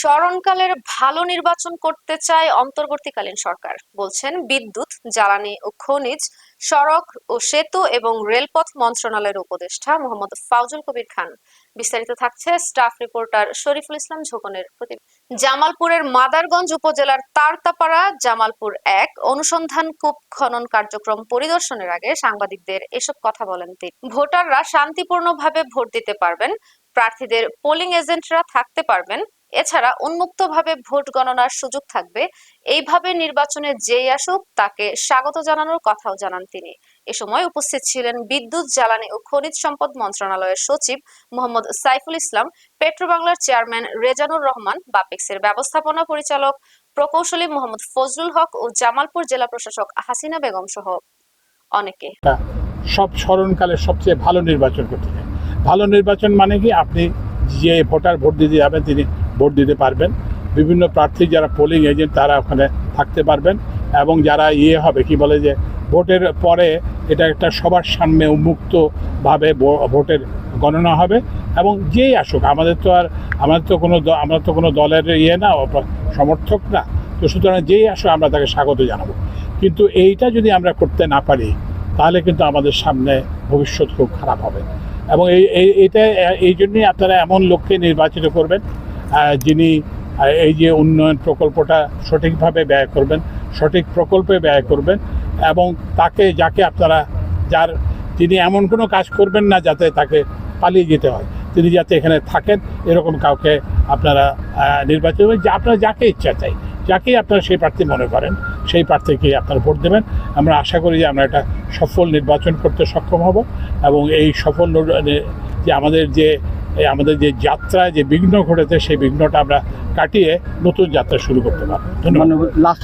স্মরণকালের ভালো নির্বাচন করতে চায় অন্তর্বর্তীকালীন সরকার, বলছেন বিদ্যুৎ, জ্বালানি ও খনিজ, সড়ক ও সেতু এবং রেলপথ মন্ত্রণালয়ের উপদেষ্টা মোহাম্মদ ফাউজুল কবির খান। বিস্তারিত থাকছে স্টাফ রিপোর্টার শরীফুল ইসলাম ঝোকনের প্রতি জামালপুরের মাদারগঞ্জ উপজেলার তারতাপাড়া, জামালপুর এক, অনুসন্ধান কূপ খনন কার্যক্রম পরিদর্শনের আগে সাংবাদিকদের এসব কথা বলেন তিনি। ভোটাররা শান্তিপূর্ণভাবে ভোট দিতে পারবেন প্রার্থীদের পোলিং এজেন্টরা থাকতে পারবেন। এছাড়া উন্মুক্তভাবে ভোট গণনার সুযোগ থাকবে। এইভাবে নির্বাচনে যেই আসুক, তাকে স্বাগত জানানোর কথাও জানান তিনি। এ সময় উপস্থিত ছিলেন বিদ্যুৎ, জ্বালানি ও খনিজ সম্পদ মন্ত্রণালয়ের সচিব মোহাম্মদ সাইফুল ইসলাম, পেট্রোবাংলার চেয়ারম্যান রেজানুর রহমান, বাপেক্সের ব্যবস্থাপনা পরিচালক প্রকৌশলী মোহাম্মদ ফজলুল হক ও জামালপুর জেলা প্রশাসক হাসিনা বেগম সহ অনেকে। সব স্মরণকালে সবচেয়ে ভালো নির্বাচন করতে ভালো নির্বাচন মানে কি? আপনি যে ভোটার ভোট দিতে যাবেন, তিনি ভোট দিতে পারবেন। বিভিন্ন প্রার্থী যারা পোলিং এজেন্ট তারা ওখানে থাকতে পারবেন। এবং যারা ইয়ে হবে, কি বলে যে, ভোটের পরে এটা একটা সবার সামনে উন্মুক্তভাবে ভোটের গণনা হবে। এবং যেই আসুক, আমাদের তো আর, আমাদের তো কোনো আমরা তো কোনো দলের ইয়ে না সমর্থক না। তো সুতরাং যেই আসুক, আমরা তাকে স্বাগত জানাব। কিন্তু এইটা যদি আমরা করতে না পারি, তাহলে কিন্তু আমাদের সামনে ভবিষ্যৎ খুব খারাপ হবে। এবং এই এটা এই জন্যই আপনারা এমন লোককে নির্বাচিত করবেন যিনি এই যে উন্নয়ন প্রকল্পটা সঠিকভাবে ব্যয় করবেন, সঠিক প্রকল্পে ব্যয় করবেন, এবং তাকে, যাকে আপনারা, যার, তিনি এমন কোনো কাজ করবেন না যাতে তাকে পালিয়ে যেতে হয়। তিনি যাতে এখানে থাকেন, এরকম কাউকে আপনারা যে আপনারা যাকে ইচ্ছা চাই। যাকেই আপনারা সেই প্রার্থী মনে করেন, সেই প্রার্থীকে আপনারা ভোট দেবেন। আমরা আশা করি যে আমরা একটা সফল নির্বাচন করতে সক্ষম হব এবং এই সফল যে আমাদের যে আমাদের যে যাত্রায় যে বিঘ্ন ঘটেছে, সেই বিঘ্নটা আমরা কাটিয়ে নতুন যাত্রা শুরু করতে পারব। ধন্যবাদ। লাস্ট